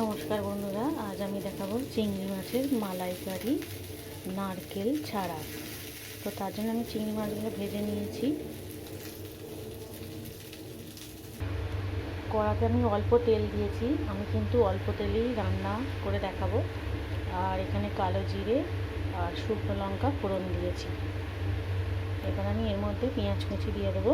নমস্কার বন্ধুরা, আজ আমি দেখাবো চিংড়ি মাছের মালাইকারি নারকেল ছাড়া। তো তার জন্য আমি চিংড়ি মাছগুলো ভেজে নিয়েছি। কড়াতে আমি অল্প তেল দিয়েছি, আমি কিন্তু অল্প তেলেই রান্না করে দেখাবো। আর এখানে কালো জিরে আর শুকনো লঙ্কা ফোড়ন দিয়েছি। এবার আমি এর মধ্যে পেঁয়াজ কুচি দিয়ে দেবো।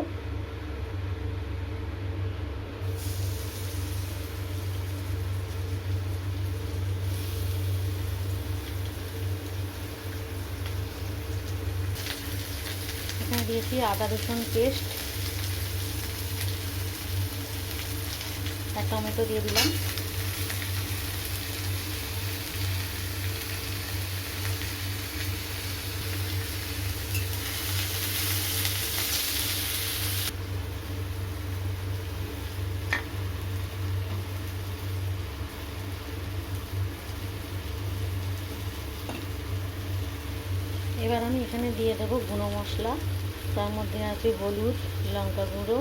এখানে দিয়েছি আদা রসুন পেস্ট আর টমেটো দিয়ে দিলাম। এবার আমি এখানে দিয়ে দেবো গুঁড়ো মশলা। তার মধ্যে আছে হলুদ, লঙ্কা গুঁড়ো,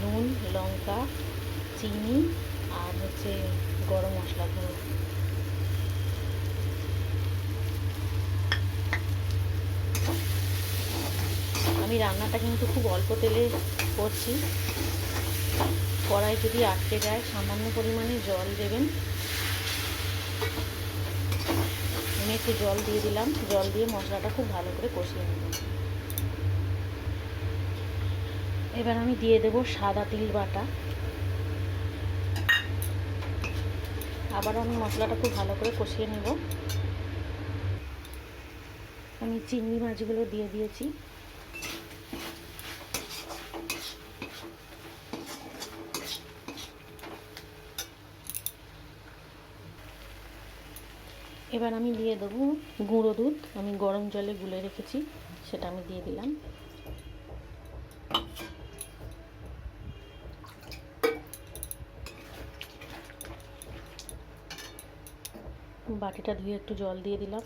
নুন, লঙ্কা, চিনি আর হচ্ছে গরম মশলা গুঁড়ো। আমি রান্নাটা কিন্তু খুব অল্প তেলে করছি। কড়াই যদি আটকে যায়, সামান্য পরিমাণে জল দেবেন। আমি একটু জল দিয়ে দিলাম। জল দিয়ে মশলাটা খুব ভালো করে কষিয়ে নেব। এবার আমি দিয়ে দেব সাদা তিল বাটা। আবার আমি মশলাটা খুব ভালো করে কষিয়ে নেব। আমি চিংড়ি মাছগুলো দিয়ে দিয়েছি। এবার আমি দিয়ে দেবো গুঁড়ো দুধ। আমি গরম জলে গুলে রেখেছি, সেটা আমি দিয়ে দিলাম। বাটিটা ধুয়ে একটু জল দিয়ে দিলাম।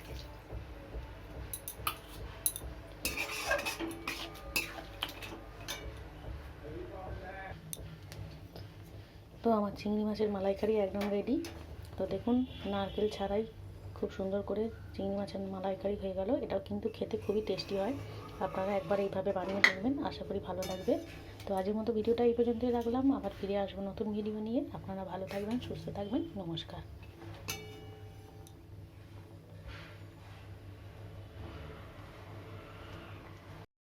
তো আমার চিংড়ি মাছের মালাইকারি একদম রেডি তো দেখুন, নারকেল ছাড়াই খুব সুন্দর করে চিংড়ি মাছের মালাইকারি হয়ে গেল। এটাও কিন্তু খেতে খুবই টেস্টি হয়। আপনারা একবার এইভাবে বানিয়ে দেখবেন, আশা করি ভালো লাগবে। তো আজের মতো ভিডিওটা এই পর্যন্তই রাখলাম। আবার ফিরে আসব নতুন ভিডিও নিয়ে। আপনারা ভালো থাকবেন, সুস্থ থাকবেন। নমস্কার।